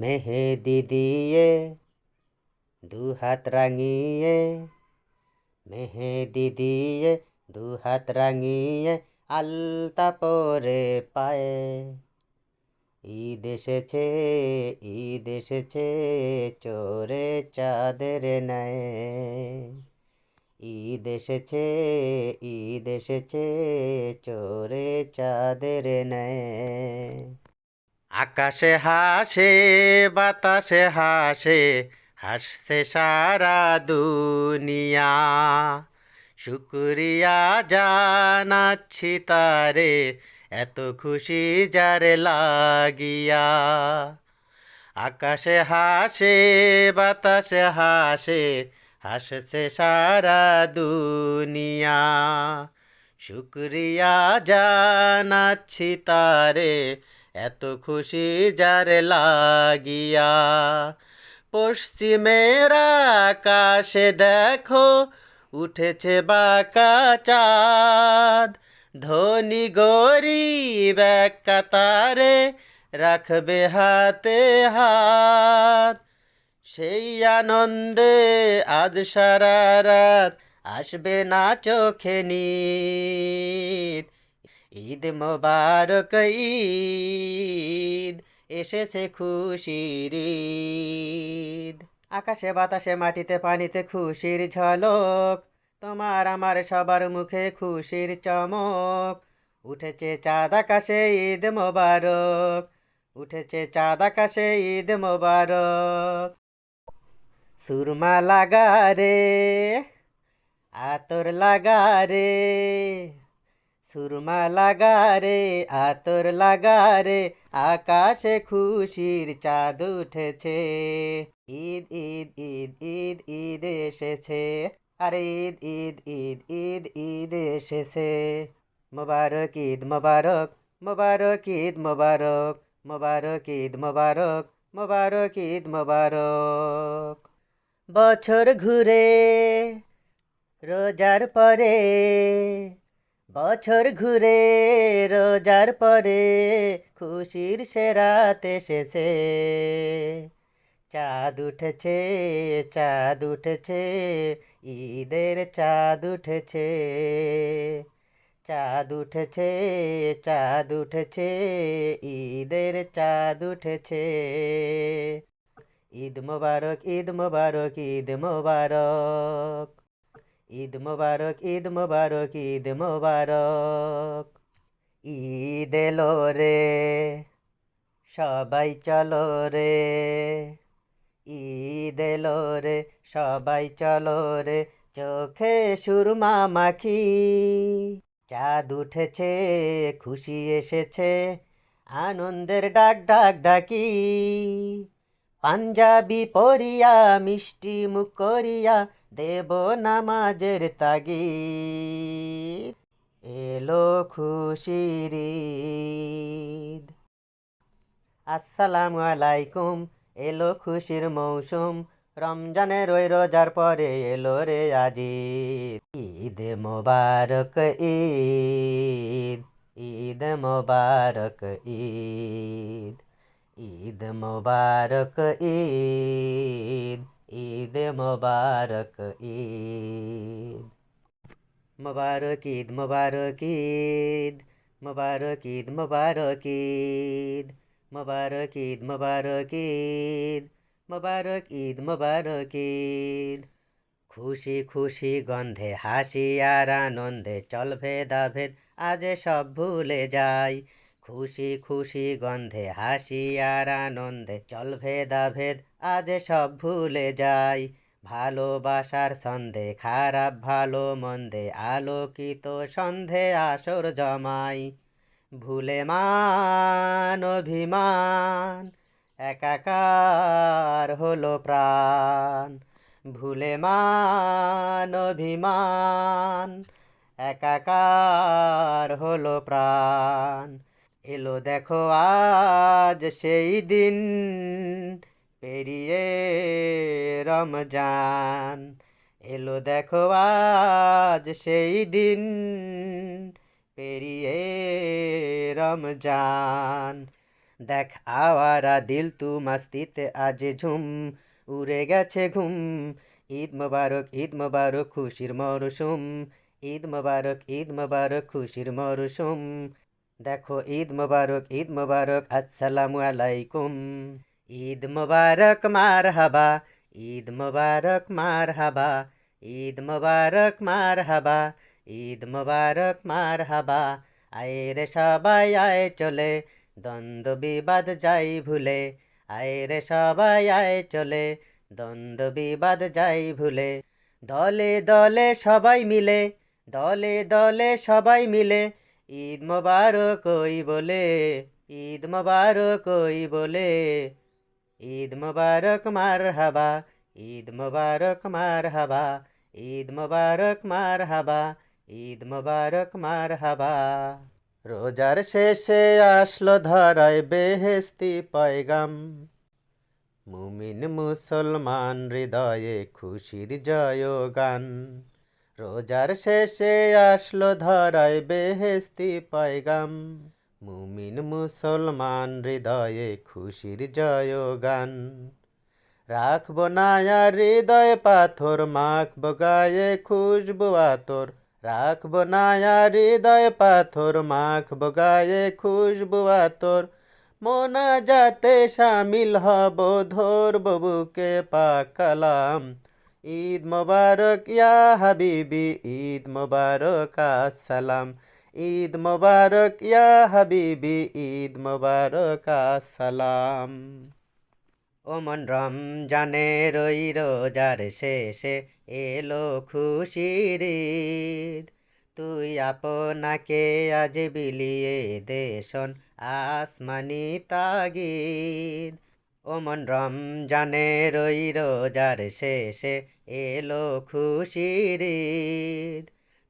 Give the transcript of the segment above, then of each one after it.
মেহেদি দিয়ে দু হাত রাঙিয়ে মেহেদি দিয়ে দু হাত রাঙিয়ে আলতা পরে পায়ে। ঈদ এসেছে ঈদ এসেছে, চোরে চাঁদের নেয় ঈদ এসেছে ঈদ এসেছে, চোরে চাঁদের নেয় আকাশে হাসে, বাতাসে হাসে, হাসছে সারা দুনিয়া। শুক্রিয়া জানাচ্ছি তারে, এত খুশি যারে লাগিয়া। আকাশে হাসে, বাতাসে হাসে, হাসছে সারা দুনিয়া। শুক্রিয়া জানাচ্ছি তারে এত খুশি যার লাগিয়া। পশ্চিমের আকাশে দেখো, উঠেছে বাঁকা চাঁদ। ধনী গরিব কাতারে রাখবে হাতে হাত। সেই আনন্দে আজ সারা রাত আসবে না চোখে নিদ ঈদ মোবারক, ঈদ, এসেছে খুশির ঈদ। আকাশে বাতাসে মাটিতে, পানিতে খুশির ঝলক, তোমার আমার সবার মুখে খুশির চমক। উঠেছে চাঁদ আকাশে ঈদ মোবারক, উঠেছে চাঁদ আকাশে ঈদ মোবারক। সুরমা লাগা রে, আতর লাগা রে সুরমা লাগারে আতর লাগারে আকাশে খুশির চাঁদ উঠেছে। ঈদ ঈদ ঈদ ঈদ ঈদ এসেছে। আরে ঈদ ঈদ ঈদ ঈদ ঈদ এসেছে। মোবারক, ঈদ মোবারক মোবারক, ঈদ মোবারক মোবারক, ঈদ মোবারক মোবারক, ঈদ মোবারক। বছর ঘুরে, রোজার পরে বছর ঘুরে, রোজার পরে খুশির সে রাত এসেছে। চাঁদ উঠেছে চাঁদ উঠেছে, ঈদের চাঁদ উঠেছে। চাঁদ উঠেছে চাঁদ উঠেছে, ঈদের চাঁদ উঠেছে। ঈদ মোবারক ঈদ মোবারক ঈদ মোবারক। ঈদ মোবারক ঈদ মোবারক ঈদ মোবারক। ঈদ এলো রে, সবাই চলো রে। ঈদ এলো রে, সবাই চলো রে, চোখে সুরমা মাখি। চাঁদ উঠেছে, খুশি এসেছে, আনন্দের ডাক ডাক ডাকি। পাঞ্জাবি পরিয়া, মিষ্টি মুখ করিয়া দেব নামাজের তাগি এলো খুশির আসসালামু আলাইকুম, এলো খুশির মৌসুম, রমজানের ওই রোজার পরে এলো রে আজি। ঈদ মোবারক, ঈদ ঈদ মোবারক, ঈদ ঈদ মোবারক, ঈদ। ঈদ মোবারক ঈদ মোবারক ঈদ মোবারক ঈদ মোবারক ঈদ মোবারক ঈদ মোবারক ঈদ মোবারক ঈদ মোবারক ঈদ মোবারক ঈদ খুশি খুশি গন্ধে হাসি আর আনন্দে চল ভেদা ভেদ আজ সব ভুলে যাই। খুশি খুশি, গন্ধে হাসি আর আনন্দে চল ভেদা ভেদ আজ সব ভুলে যাই। ভালোবাসার সন্ধে খারাপ ভালো মন্দে, আলোকিত সন্ধে আসর জমাই। ভুলে মান, অভিমান, একাকার হলো প্রাণ। ভুলে মান, অভিমান, একাকার হলো প্রাণ। এলো দেখো আজ সেই দিন পেরিয়ে রমজান। এলো দেখো আজ সেই দিন, পেরিয়ে রমজান। দেখ আওয়ারা দিল তু মাস্তিতে আজ ঝুম, উড়ে গেছে ঘুম। ঈদ মোবারক ঈদ মোবারক, খুশির মরশুম। ঈদ মোবারক ঈদ মোবারক, খুশির মরশুম। দেখো ঈদ মোবারক ঈদ মোবারক, আসসালামু আলাইকুম। ঈদ মোবারক মার হাবা ঈদ মোবারক মার হাবা ঈদ মোবারক মার হাবা ঈদ মোবারক মার হাবা আয় রে সবাই আয় চলে, দ্বন্দ্ব বিবাদ যাই ভুলে। আয় রে সবাই আয় চলে, দ্বন্দ্ব বিবাদ যাই ভুলে। দলে দলে সবাই মিলে, দলে দলে সবাই মিলে, ঈদ মোবারক ওই বলে, ঈদ মোবারক ওই বলে। ঈদ মোবারক মার হাবা ঈদ মোবারক মার হাবা ঈদ মোবারক মার হাবা ঈদ মোবারক মার হাবা রোজার শেষে আসলো ধরায় বেহেস্তি পয়গাম। মুমিন মুসলমান হৃদয়ে খুশির জয় গান রোজার শেষে আসলো ধরায় বেহেস্তি পয়গাম। মুমিন মুসলমান হৃদয়ে খুশির জয় গান রাখব না হৃদয় পাথর, মাখবো গায়ে খুশবু আতর। রাখব না হৃদয় পাথর, মাখবো গায়ে খুশবু আতর। মোনা যাতে সামিল হব, ধরব বুকে পাকালাম ঈদ মোবারক ইয়া হাবিবি, ঈদ মোবারক আসসালাম। ঈদ মোবারক, ইয়া হাবিবি, ঈদ মোবারক, আসসালাম। ওমন রমজানের ওই রোজার শেষে এলো খুশির তুই আপনাকে আজ বিলিয়ে দেশন আসমানি তাগিদ। ওমন রমজানের ওই রোজার শেষে এলো খুশির ঈদ।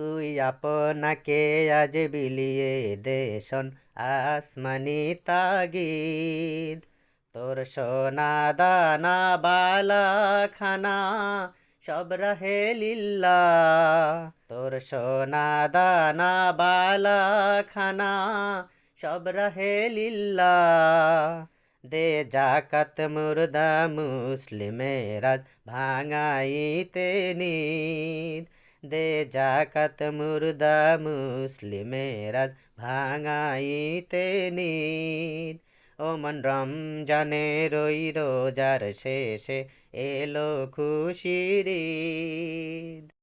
তুই আপনাকে আজ বিলিয়ে দেশন আসমানি তাগিদ। তোর সোনা দানা বালা খানা সব রহে লিল্লা তোর সোনা দানা বালা খানা সব রহে লিল্লা দে জাকাত মুর্দা মুসলিমেরাজ ভাঙাইতে নিদ। দে জাকাত মুর্দা মুসলিমেরাজ ভাঙাইতে নিদ ওমন রমজানে রই রোজার শেষে এলো খুশির